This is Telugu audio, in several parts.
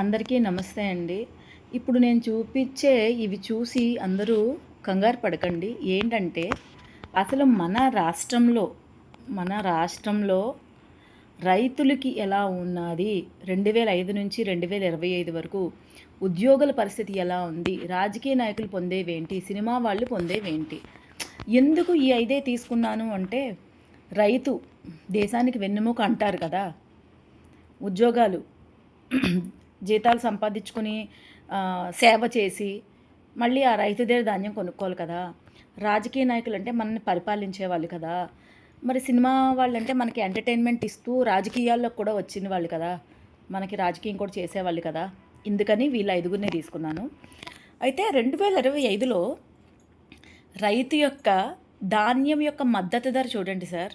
అందరికీ నమస్తే అండి. ఇప్పుడు నేను చూపించే ఇవి చూసి అందరూ కంగారు పడకండి. ఏంటంటే అసలు మన రాష్ట్రంలో మన రాష్ట్రంలో రైతులకి ఎలా ఉన్నది? రెండు వేల ఐదు నుంచి రెండు వేల ఇరవై ఐదు వరకు ఉద్యోగుల పరిస్థితి ఎలా ఉంది? రాజకీయ నాయకులు పొందేవేంటి? సినిమా వాళ్ళు పొందేవేంటి? ఎందుకు ఈ ఐదే తీసుకున్నాను అంటే రైతు దేశానికి వెన్నెముక అంటారు కదా ఉద్యోగాలు జీతాలు సంపాదించుకుని సేవ చేసి మళ్ళీ ఆ రైతు దగ్గర ధాన్యం కొనుక్కోవాలి కదా. రాజకీయ నాయకులు అంటే మనల్ని పరిపాలించే వాళ్ళు కదా. మరి సినిమా వాళ్ళు అంటే మనకి ఎంటర్టైన్మెంట్ ఇస్తూ రాజకీయాల్లో కూడా వచ్చిన వాళ్ళు కదా. మనకి రాజకీయం కూడా చేసేవాళ్ళు కదా. ఇందుకని వీళ్ళ ఐదుగురిని తీసుకున్నాను. అయితే రెండు వేల ఇరవై ఐదులో రైతు యొక్క ధాన్యం యొక్క మద్దతు ధర చూడండి సార్.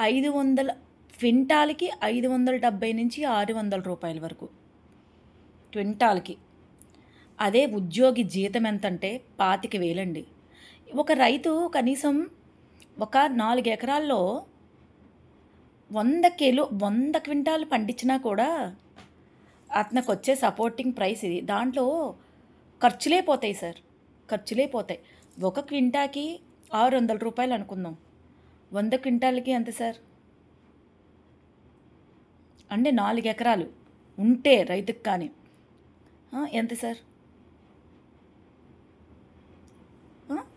ఐదు వందల క్వింటాల్కి ఐదు వందల డెబ్బై నుంచి ఆరు వందల రూపాయల వరకు. క్వింటాల్కి. అదే ఉద్యోగి జీతం ఎంత అంటే పాతిక వేలండి. ఒక రైతు కనీసం ఒక నాలుగు ఎకరాల్లో వంద కిలో వంద క్వింటాలు పండించినా కూడా అతనికి వచ్చే సపోర్టింగ్ ప్రైస్ ఇది. దాంట్లో ఖర్చులే పోతాయి సార్. ఖర్చులే పోతాయి. ఒక క్వింటాకి ఆరు వందల రూపాయలు అనుకుందాం. వంద క్వింటాలకి ఎంత సార్? అంటే నాలుగు ఎకరాలు. ఉంటే రైతుకు కానీ. ఎంత సార్?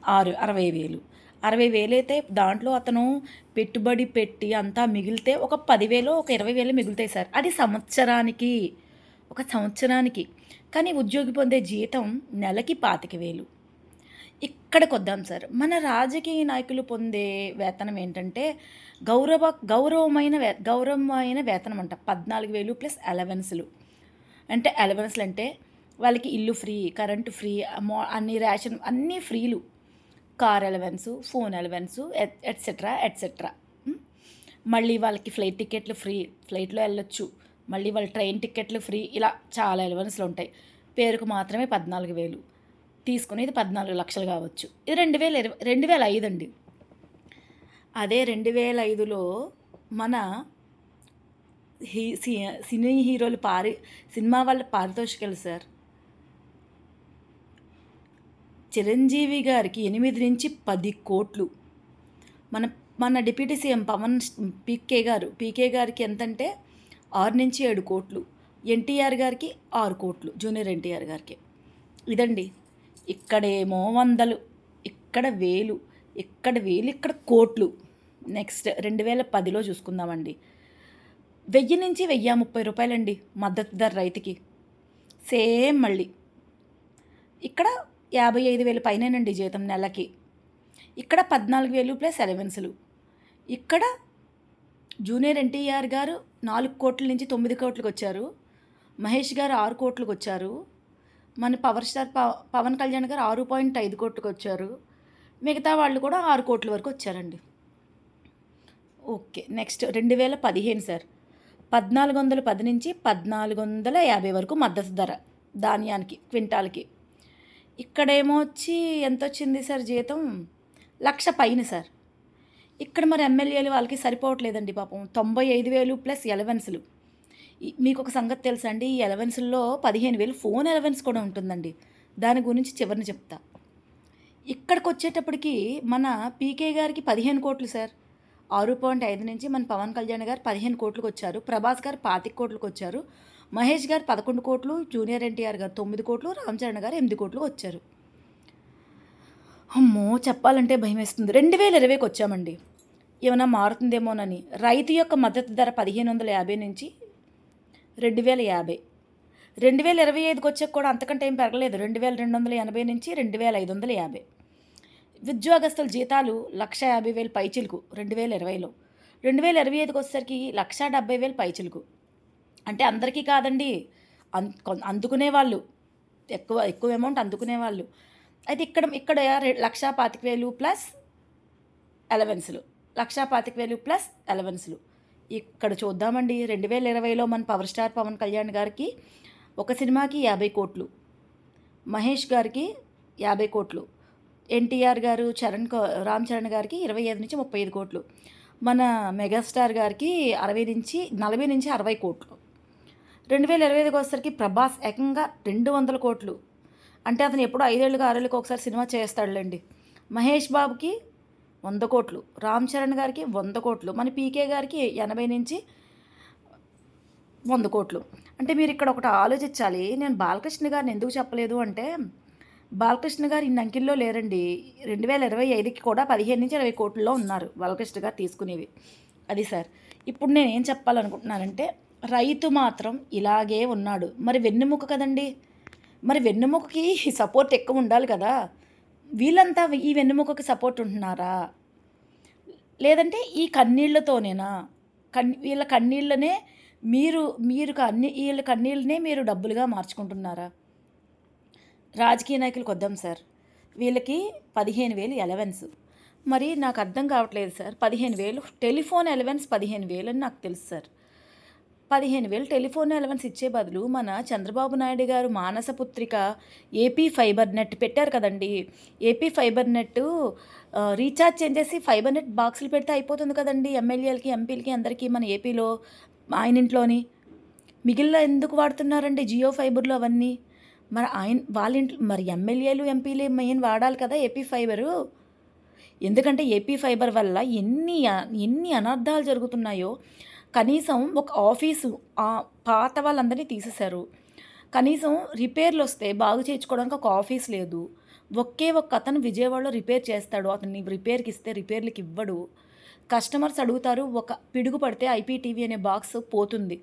ఆరు అరవై వేలు. అరవై వేలు అయితే దాంట్లో అతను పెట్టుబడి పెట్టి అంతా మిగిలితే ఒక పదివేలు ఒక ఇరవై వేలు మిగులుతాయి సార్. అది సంవత్సరానికి ఒక సంవత్సరానికి. కానీ ఉద్యోగి పొందే జీతం నెలకి పాతిక వేలు. ఇక్కడికి వద్దాం సార్. మన రాజకీయ నాయకులు పొందే వేతనం ఏంటంటే గౌరవ గౌరవమైన వే గౌరవమైన వేతనం అంట పద్నాలుగు వేలు ప్లస్ అలవెన్స్లు. అంటే అలవెన్స్లు అంటే వాళ్ళకి ఇల్లు ఫ్రీ కరెంటు ఫ్రీ అన్ని రేషన్ అన్నీ ఫ్రీలు. Car allowance phone allowance etcetera etcetera మళ్ళీ వాళ్ళకి ఫ్లైట్ టికెట్లు ఫ్రీ ఫ్లైట్లో వెళ్ళొచ్చు. మళ్ళీ వాళ్ళ ట్రైన్ టికెట్లు ఫ్రీ ఇలా చాలా అలవెన్స్లు ఉంటాయి. పేరుకు మాత్రమే పద్నాలుగు వేలు. తీసుకునేది పద్నాలుగు లక్షలు కావచ్చు. ఇది రెండు వేల ఇరవై రెండు వేల ఐదు అండి. అదే రెండు వేల ఐదులో మన హీ సి- సినీ హీరోలు పారి సినిమా వాళ్ళ పారితోషికలు సార్. చిరంజీవి గారికి ఎనిమిది నుంచి పది కోట్లు. మన మన deputy CM Pawan PK garu PK గారికి ఎంతంటే ఆరు నుంచి ఏడు కోట్లు. ఎన్టీఆర్ గారికి ఆరు కోట్లు జూనియర్ ఎన్టీఆర్ గారికి. ఇదండి ఇక్కడేమో వందలు ఇక్కడ వేలు ఇక్కడ వేలు ఇక్కడ కోట్లు. నెక్స్ట్ రెండు వేల పదిలో చూసుకుందామండి. వెయ్యి నుంచి వెయ్యి ముప్పై రూపాయలండి మద్దతు ధర రైతుకి. సేమ్ మళ్ళీ. ఇక్కడ యాభై ఐదు వేలు పైనేనండి జీతం నెలకి. ఇక్కడ పద్నాలుగు వేలు ప్లస్ అలవెన్సులు. ఇక్కడ జూనియర్ ఎన్టీఆర్ గారు నాలుగు కోట్ల నుంచి తొమ్మిది కోట్లకు వచ్చారు. మహేష్ గారు ఆరు కోట్లకు వచ్చారు. మన పవర్ స్టార్ పవ పవన్ కళ్యాణ్ గారు ఆరు పాయింట్ ఐదు కోట్లకు వచ్చారు. మిగతా వాళ్ళు కూడా ఆరు కోట్ల వరకు వచ్చారండి. ఓకే నెక్స్ట్ రెండు వేల పదిహేను సార్. పద్నాలుగు వందల పది నుంచి పద్నాలుగు వందల యాభై వరకు మద్దతు ధర ధాన్యానికి క్వింటాల్కి. ఇక్కడేమో వచ్చి ఎంత వచ్చింది సార్ జీతం? లక్ష పైన సార్. ఇక్కడ మరి ఎమ్మెల్యేలు వాళ్ళకి సరిపోవట్లేదండి పాపం. తొంభై ఐదు వేలు ప్లస్ ఎలవెన్స్లు. మీకు ఒక సంగతి తెలుసా అండి ఈ ఎలవెన్స్లో పదిహేను వేలు ఫోన్ ఎలవెన్స్ కూడా ఉంటుందండి. దాని గురించి చివరిని చెప్తా. ఇక్కడికి వచ్చేటప్పటికి మన పీకే గారికి పదిహేను కోట్లు సార్. ఆరు పాయింట్ ఐదు నుంచి మన పవన్ కళ్యాణ్ గారు పదిహేను కోట్లకు వచ్చారు ప్రభాస్ గారు పాతిక కోట్లకు వచ్చారు మహేష్ గారు పదకొండు కోట్లు జూనియర్ ఎన్టీఆర్ గారు తొమ్మిది కోట్లు రామ్ చరణ్ గారు ఎనిమిది కోట్లు వచ్చారు. అమ్మో చెప్పాలంటే భయం వేస్తుంది రెండు వేల ఇరవైకి వచ్చామండి. ఏమైనా మారుతుందేమోనని. రైతు యొక్క మద్దతు ధర పదిహేను వందల యాభై నుంచి రెండు వేల యాభై. రెండు వేల ఇరవై ఐదుకి వచ్చాక కూడా అంతకంటే ఏం పెరగలేదు. రెండు వేల రెండు వందల ఎనభై నుంచి రెండు వేల ఐదు వందల యాభై. ఉద్యోగస్తుల జీతాలు లక్ష యాభై వేలు పైచిలుకు రెండు వేల ఇరవైలో. రెండు వేల ఇరవై ఐదుకి వచ్చేసరికి లక్ష డెబ్బై వేలు పైచిలుకు. అంటే అందరికీ కాదండి. అం అందుకునే వాళ్ళు ఎక్కువ ఎక్కువ అమౌంట్ అందుకునే వాళ్ళు అయితే ఇక్కడ ఇక్కడ లక్షా పాతిక వేలు ప్లస్ అలవెన్స్లు లక్షా పాతిక వేలు ప్లస్ అలవెన్స్లు ఇక్కడ చూద్దామండి. రెండు వేల ఇరవైలో మన పవర్ స్టార్ పవన్ కళ్యాణ్ గారికి ఒక సినిమాకి యాభై కోట్లు. మహేష్ గారికి యాభై కోట్లు. ఎన్టీఆర్ గారు చరణ్ రామ్ చరణ్ గారికి ఇరవై ఐదు నుంచి ముప్పై ఐదు కోట్లు. మన మెగాస్టార్ గారికి అరవై నుంచి నలభై నుంచి అరవై కోట్లు. రెండు వేల ఇరవై ఐదుకి వచ్చేసరికి ప్రభాస్ ఏకంగా రెండు వందల కోట్లు. అంటే అతను ఎప్పుడో ఐదేళ్ళకి ఆరేళ్ళకి ఒకసారి సినిమా చేస్తాడులేండి. మహేష్ బాబుకి వంద కోట్లు రామ్ చరణ్ గారికి వంద కోట్లు మన పీకే గారికి ఎనభై నుంచి వంద కోట్లు. అంటే మీరు ఇక్కడ ఒకటి ఆలోచించాలి నేను బాలకృష్ణ గారిని ఎందుకు చెప్పలేదు అంటే బాలకృష్ణ గారు ఇన్ని అంకిల్లో లేరండి. రెండు వేల ఇరవై ఐదుకి కూడా పదిహేను నుంచి ఇరవై కోట్లలో ఉన్నారు బాలకృష్ణ గారు తీసుకునేవి. అది సార్ ఇప్పుడు నేను ఏం చెప్పాలనుకుంటున్నానంటే రైతు మాత్రం ఇలాగే ఉన్నాడు. మరి వెన్నెముక కదండి? మరి వెన్నెముకకి సపోర్ట్ ఎక్కువ ఉండాలి కదా? వీళ్ళంతా ఈ వెన్నెముకకి సపోర్ట్ ఉంటున్నారా? లేదంటే ఈ కన్నీళ్ళతోనేనా? కన్ వీళ్ళ కన్నీళ్ళనే మీరు మీరు కన్నీ వీళ్ళ కన్నీళ్ళనే మీరు డబ్బులుగా మార్చుకుంటున్నారా? రాజకీయ నాయకులకు వద్దాం సార్. వీళ్ళకి పదిహేను వేలు ఎలవెన్స్ మరి నాకు అర్థం కావట్లేదు సార్. పదిహేను వేలు టెలిఫోన్ ఎలవెన్స్ పదిహేను వేలు అని నాకు తెలుసు సార్. పదిహేను వేలు టెలిఫోన్ అలవెన్స్ ఇచ్చే బదులు మన చంద్రబాబు నాయుడు గారు మానసపుత్రిక ఏపీ ఫైబర్ నెట్ పెట్టారు కదండి. ఏపీ ఫైబర్ నెట్ రీఛార్జ్ చేసేసి ఫైబర్ నెట్ బాక్సులు పెడితే అయిపోతుంది కదండి. ఎమ్మెల్యేలకి ఎంపీలకి అందరికీ మన ఏపీలో ఆయన ఇంట్లోని. మిగిలిన ఎందుకు వాడుతున్నారండి జియో ఫైబర్లు అవన్నీ? మరి ఆయన వాళ్ళ ఇంట్లో మరి ఎమ్మెల్యేలు ఎంపీలు మెయిన్ వాడాలి కదా ఏపీ ఫైబరు. ఎందుకంటే ఏపీ ఫైబర్ వల్ల ఎన్ని ఎన్ని అనర్థాలు జరుగుతున్నాయో కనీసం ఒక ఆఫీసు ఆ పాత వాళ్ళందరినీ తీసేశారు. కనీసం రిపేర్లు వస్తే బాగు చేయించుకోవడానికి ఒక ఆఫీస్ లేదు. ఒకే ఒక్క అతను విజయవాడలో రిపేర్ చేస్తాడు. అతన్ని రిపేర్కి ఇస్తే రిపేర్లకి ఇవ్వడు. కస్టమర్స్ అడుగుతారు ఒక పిడుగు పడితే ఐపీటీవీ అనే బాక్స్ పోతుంది.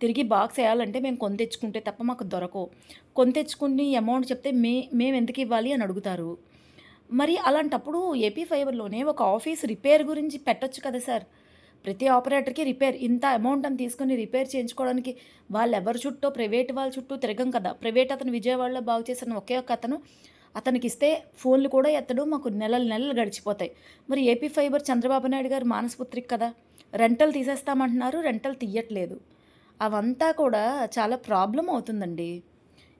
తిరిగి బాక్స్ వేయాలంటే మేము కొని తెచ్చుకుంటే తప్ప మాకు దొరకవు. కొని తెచ్చుకుని అమౌంట్ చెప్తే మే మేము ఎందుకు ఇవ్వాలి అని అడుగుతారు. మరి అలాంటప్పుడు ఏపీ ఫైబర్లోనే ఒక ఆఫీస్ రిపేర్ గురించి పెట్టొచ్చు కదా సార్? ప్రతి ఆపరేటర్కి రిపేర్ ఇంత అమౌంట్ అని తీసుకుని రిపేర్ చేయించుకోవడానికి వాళ్ళు ఎవరి చుట్టూ ప్రైవేట్ వాళ్ళ చుట్టూ తిరగం కదా. ప్రైవేట్ అతను విజయవాడలో బాగు చేసిన ఒకే ఒక్క అతను అతనికి ఇస్తే ఫోన్లు కూడా ఎత్తడు మాకు నెలలు నెలలు గడిచిపోతాయి. మరి ఏపీ ఫైబర్ చంద్రబాబు నాయుడు గారు మానసపుత్రిక కదా. రెంటల్ తీసేస్తామంటున్నారు రెంటల్ తీయట్లేదు. అవంతా కూడా చాలా ప్రాబ్లం అవుతుందండి.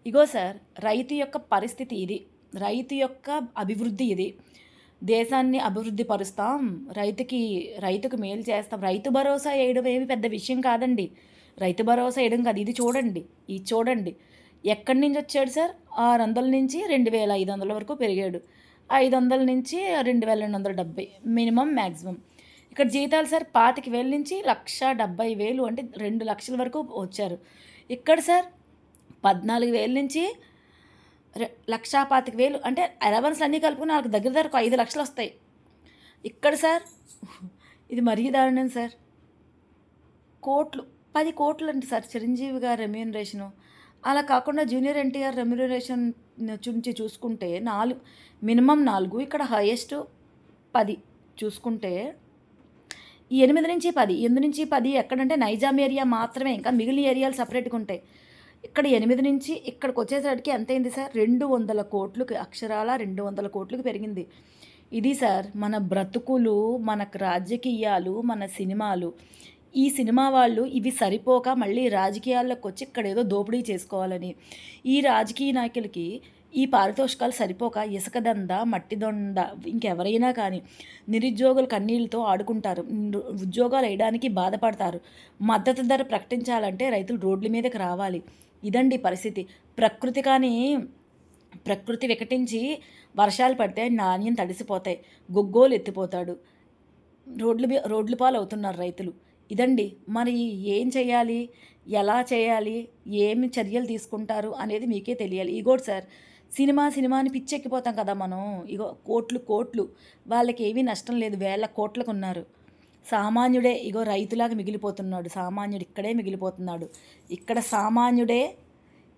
ఇగో సార్ రైతు యొక్క పరిస్థితి ఇది. రైతు యొక్క అభివృద్ధి ఇది. దేశాన్ని అభివృద్ధి పరుస్తాం రైతుకి రైతుకు మేలు చేస్తాం. రైతు భరోసా వేయడం ఏమి పెద్ద విషయం కాదండి. రైతు భరోసా వేయడం కాదు. ఇది చూడండి. ఇది చూడండి. ఎక్కడి నుంచి వచ్చాడు సార్? ఆరు వందల నుంచి రెండు వేల ఐదు వందల వరకు పెరిగాడు. ఐదు వందల నుంచి రెండు వేల రెండు వందల డెబ్బై మినిమం మ్యాక్సిమం ఇక్కడ జీతాలు సార్ పాతిక వేల నుంచి లక్ష డెబ్బై వేలు అంటే రెండు లక్షల వరకు వచ్చారు. ఇక్కడ సార్ పద్నాలుగు వేల నుంచి లక్షా పాతిక వేలు అంటే అలవెన్స్ అన్నీ కలుపుకుని వాళ్ళకి దగ్గర దగ్గర ఐదు లక్షలు వస్తాయి. ఇక్కడ సార్ ఇది మరీ దారుణం సార్. కోట్లు పది కోట్లు అండి సార్ చిరంజీవి గారి రెమ్యూనరేషను అలా కాకుండా జూనియర్ ఎన్టీఆర్ రెమ్యూనరేషన్ నుంచి చూసుకుంటే నాలుగు మినిమం నాలుగు ఇక్కడ హైయెస్ట్ పది చూసుకుంటే ఎనిమిది నుంచి పది ఎనిమిది నుంచి పది ఎక్కడంటే నైజాం ఏరియా మాత్రమే ఇంకా మిగిలిన ఏరియాలు సపరేట్గా ఉంటాయి. ఇక్కడ ఎనిమిది నుంచి ఇక్కడికి వచ్చేసరికి ఎంతైంది అయింది సార్? రెండు వందల కోట్లకు అక్షరాల రెండు వందల కోట్లకు పెరిగింది. ఇది సార్ మన బ్రతుకులు మనకు రాజకీయాలు మన సినిమాలు. ఈ సినిమా వాళ్ళు ఇవి సరిపోక మళ్ళీ రాజకీయాల్లోకి వచ్చి ఇక్కడ ఏదో దోపిడీ చేసుకోవాలని. ఈ రాజకీయ నాయకులకి ఈ పారితోషికాలు సరిపోక ఇసుక దంద మట్టి దొండ ఇంకెవరైనా కానీ నిరుద్యోగుల కన్నీళ్ళతో ఆడుకుంటారు. ఉద్యోగాలు వేయడానికి బాధపడతారు. మద్దతు ధర ప్రకటించాలంటే రైతులు రోడ్ల మీదకి రావాలి. ఇదండి పరిస్థితి. ప్రకృతి కానీ ప్రకృతి వికటించి వర్షాలు పడితే నాణ్యం తడిసిపోతాయి. గొగ్గోలు ఎత్తిపోతాడు. రోడ్లు రోడ్లు రోడ్ల పాలు అవుతున్నారు రైతులు. ఇదండి. మరి ఏం చేయాలి? ఎలా చేయాలి? ఏమి చర్యలు తీసుకుంటారు అనేది మీకే తెలియాలి. ఇగోటి సార్ సినిమా సినిమాని పిచ్చెక్కిపోతాం కదా మనం. ఇగో కోట్లు కోట్లు. వాళ్ళకి ఏమీ నష్టం లేదు. వేల కోట్లకు ఉన్నారు. సామాన్యుడే ఇగో రైతులాగా మిగిలిపోతున్నాడు. సామాన్యుడు ఇక్కడే మిగిలిపోతున్నాడు. ఇక్కడ సామాన్యుడే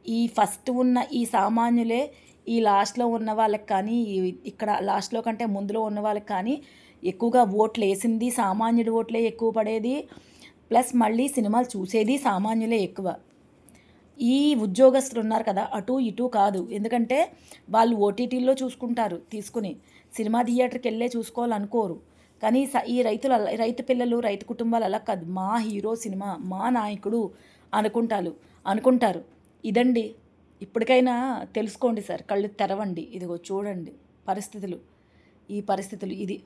ఈ ఫస్ట్ ఉన్న ఈ సామాన్యులే ఈ లాస్ట్లో ఉన్న వాళ్ళకి కానీ ఇక్కడ లాస్ట్లో కంటే ముందులో ఉన్న వాళ్ళకి కానీ ఎక్కువగా ఓట్లు వేసింది సామాన్యుడి ఓట్లే ఎక్కువ పడేది. ప్లస్ మళ్ళీ సినిమాలు చూసేది సామాన్యులే ఎక్కువ. ఈ ఉద్యోగస్తులు ఉన్నారు కదా అటు ఇటు కాదు. ఎందుకంటే వాళ్ళు ఓటీటీల్లో చూసుకుంటారు తీసుకుని. సినిమా థియేటర్కి వెళ్ళే చూసుకోవాలనుకోరు. కానీ స- ఈ రైతులు అలా- రైతు పిల్లలు రైతు కుటుంబాలు అలా కాదు. మా హీరో సినిమా మా నాయకుడు అనుకుంటారు అనుకుంటారు. ఇదండి. ఇప్పటికైనా తెలుసుకోండి సార్. కళ్ళు తెరవండి. ఇదిగో చూడండి పరిస్థితులు. ఈ పరిస్థితులు ఇది.